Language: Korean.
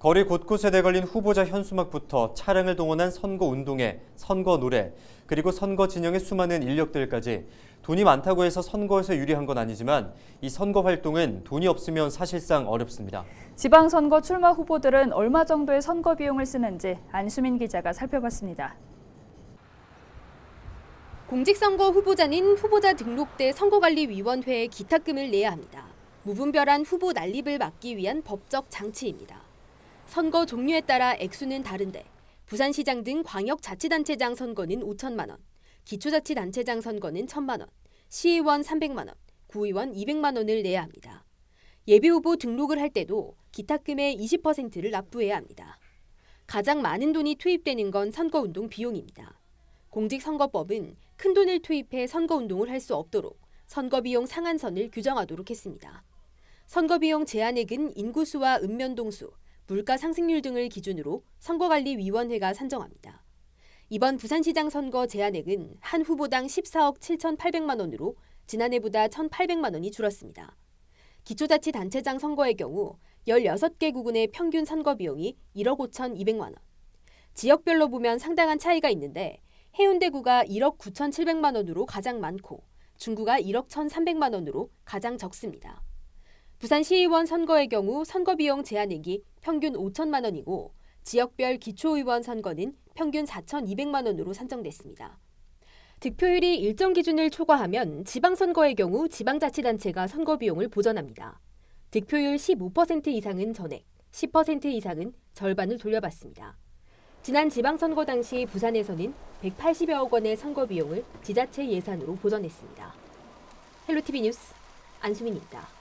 거리 곳곳에 내걸린 후보자 현수막부터 차량을 동원한 선거 운동회, 선거 노래, 그리고 선거 진영의 수많은 인력들까지 돈이 많다고 해서 선거에서 유리한 건 아니지만 이 선거 활동은 돈이 없으면 사실상 어렵습니다. 지방선거 출마 후보들은 얼마 정도의 선거 비용을 쓰는지 안수민 기자가 살펴봤습니다. 공직선거 후보자는 후보자 등록대 선거관리위원회에 기탁금을 내야 합니다. 무분별한 후보 난립을 막기 위한 법적 장치입니다. 선거 종류에 따라 액수는 다른데 부산시장 등 광역자치단체장 선거는 5천만 원, 기초자치단체장 선거는 1천만 원, 시의원 300만 원, 구의원 200만 원을 내야 합니다. 예비후보 등록을 할 때도 기탁금의 20%를 납부해야 합니다. 가장 많은 돈이 투입되는 건 선거운동 비용입니다. 공직선거법은 큰 돈을 투입해 선거운동을 할 수 없도록 선거비용 상한선을 규정하도록 했습니다. 선거비용 제한액은 인구수와 읍면동수, 물가 상승률 등을 기준으로 선거관리위원회가 산정합니다. 이번 부산시장 선거 제한액은 한 후보당 14억 7,800만 원으로 지난해보다 1,800만 원이 줄었습니다. 기초자치단체장 선거의 경우 16개 구군의 평균 선거 비용이 1억 5,200만 원. 지역별로 보면 상당한 차이가 있는데 해운대구가 1억 9,700만 원으로 가장 많고 중구가 1억 1,300만 원으로 가장 적습니다. 부산시의원 선거의 경우 선거 비용 제한액이 평균 5천만 원이고 지역별 기초의원 선거는 평균 4,200만 원으로 산정됐습니다. 득표율이 일정 기준을 초과하면 지방선거의 경우 지방자치단체가 선거 비용을 보전합니다. 득표율 15% 이상은 전액, 10% 이상은 절반을 돌려받습니다. 지난 지방선거 당시 부산에서는 180여억 원의 선거 비용을 지자체 예산으로 보전했습니다. 헬로티비 뉴스 안수민입니다.